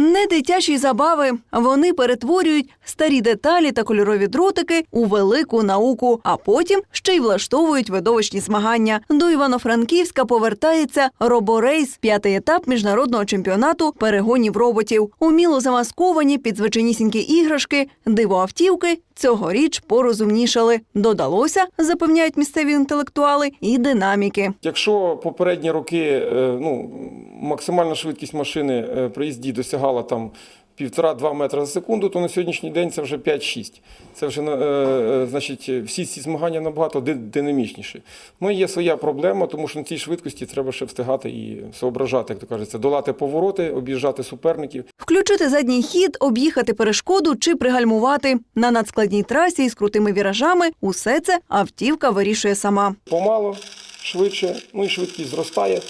Не дитячі забави. Вони перетворюють старі деталі та кольорові дротики у велику науку, а потім ще й влаштовують видовищні змагання. До Івано-Франківська повертається роборейс, п'ятий етап міжнародного чемпіонату перегонів роботів. Уміло замасковані під звичайнісінькі іграшки, дивоавтівки цьогоріч порозумнішали. Додалося, запевняють місцеві інтелектуали, і динаміки. Якщо попередні роки е, ну, максимальна швидкість машини е, при їзді досягала там півтора-два метри за секунду, то на сьогоднішній день це вже 5-6. Це вже е, е, значить, всі ці змагання набагато динамічніші. Ну, є своя проблема, тому що на цій швидкості треба ще встигати і соображати, як то кажеться, долати повороти, об'їжджати суперників. Включити задній хід, об'їхати перешкоду чи пригальмувати на надскладній трасі із крутими віражами. Усе це автівка вирішує сама. Помало, швидше, ну і швидкість зростає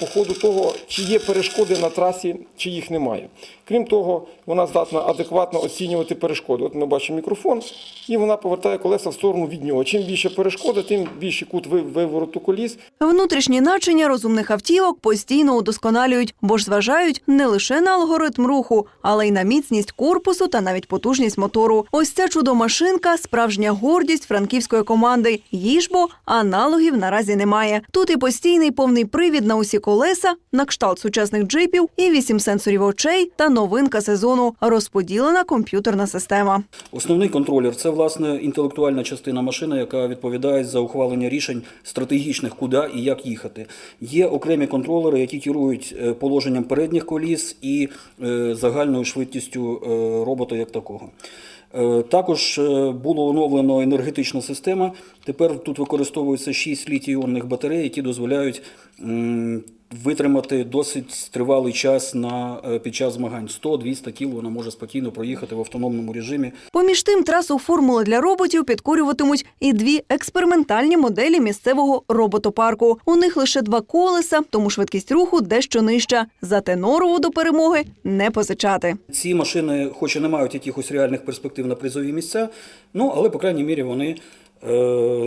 по ходу того, чи є перешкоди на трасі, чи їх немає. Крім того, вона здатна адекватно оцінювати перешкоди. От ми бачимо мікрофон, і вона повертає колеса в сторону від нього. Чим більше перешкода, тим більший кут ви- вивороту коліс. Внутрішні начиння розумних автівок постійно удосконалюють, бо ж зважають не лише на алгоритм руху, але й на міцність корпусу та навіть потужність мотору. Ось ця чудо-машинка – справжня гордість франківської команди. Їй ж бо аналогів наразі немає. Тут і постійний повний привід на усі колеса, на кшталт сучасних джипів, і вісім сенсорів очей та новинка сезону – розподілена комп'ютерна система. Основний контролер це власне інтелектуальна частина машини, яка відповідає за ухвалення рішень стратегічних, куди і як їхати. Є окремі контролери, які керують е, положенням передніх коліс і е, загальною швидкістю е, робота як такого. Е, Також е, було оновлено енергетична система. Тепер тут використовується 6 літій-іонних батарей, які дозволяють витримати досить тривалий час на, е, під час змагань. 100-200 кіл вона може спокійно проїхати в автономному режимі. Поміж тим, трасу формули для роботів підкорюватимуть і дві експериментальні моделі місцевого роботопарку. У них лише два колеса, тому швидкість руху дещо нижча. Зате норову до перемоги не позичати. Ці машини, хоч і не мають якихось реальних перспектив на призові місця, ну але, по крайній мірі, вони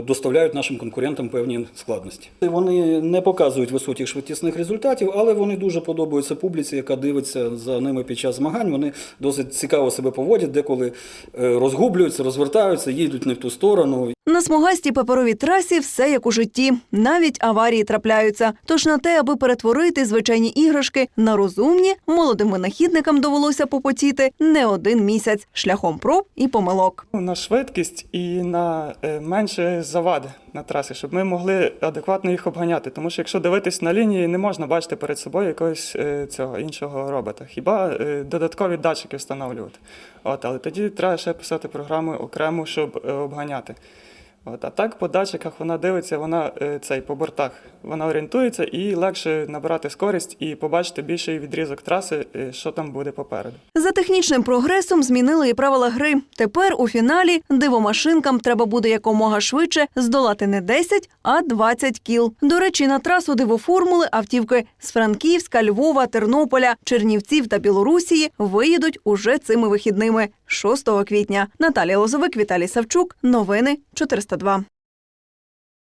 доставляють нашим конкурентам певні складності. Вони не показують високих швидкісних результатів, але вони дуже подобаються публіці, яка дивиться за ними під час змагань. Вони досить цікаво себе поводять, деколи е, розгублюються, розвертаються, їдуть не в ту сторону. На смугастій паперовій трасі все як у житті. Навіть аварії трапляються. Тож на те, аби перетворити звичайні іграшки на розумні, молодим винахідникам довелося попотіти не один місяць шляхом проб і помилок. на швидкість і на е, менше завади на трасі, щоб ми могли адекватно їх обганяти. Тому що якщо дивитись на лінії, не можна бачити перед собою якогось е, цього іншого робота. Хіба е, додаткові датчики встановлювати. От, але тоді треба ще писати програму окрему, щоб обганяти. От, а так по датчиках вона дивиться, вона е, цей по бортах. Вона орієнтується і легше набирати скорість і побачити більший відрізок траси, е, що там буде попереду. За технічним прогресом змінили і правила гри. Тепер у фіналі дивомашинкам треба буде якомога швидше здолати не 10, а 20 кіл. До речі, на трасу дивоформули автівки з Франківська, Львова, Тернополя, Чернівців та Білорусії виїдуть уже цими вихідними 6 квітня. Наталія Лозовик, Віталій Савчук. Новини 402.